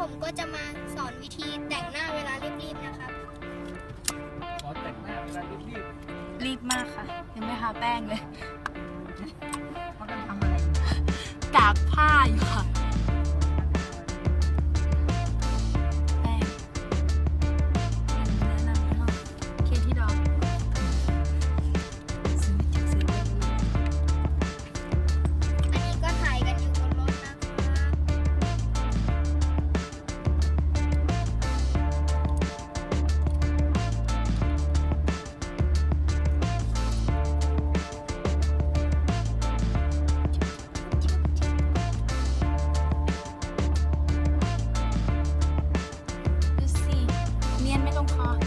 ผมก็จะมาสอนวิธีแต่งหน้าเวลารีบๆนะครับ ขอแต่งหน้าเวลารีบรีบมากค่ะ ยังไม่ทาแป้งเลย ๆเขากำลังทำอะไรอยู่กากผ้าอยู่ค่ะ ยนไม่ลงคอ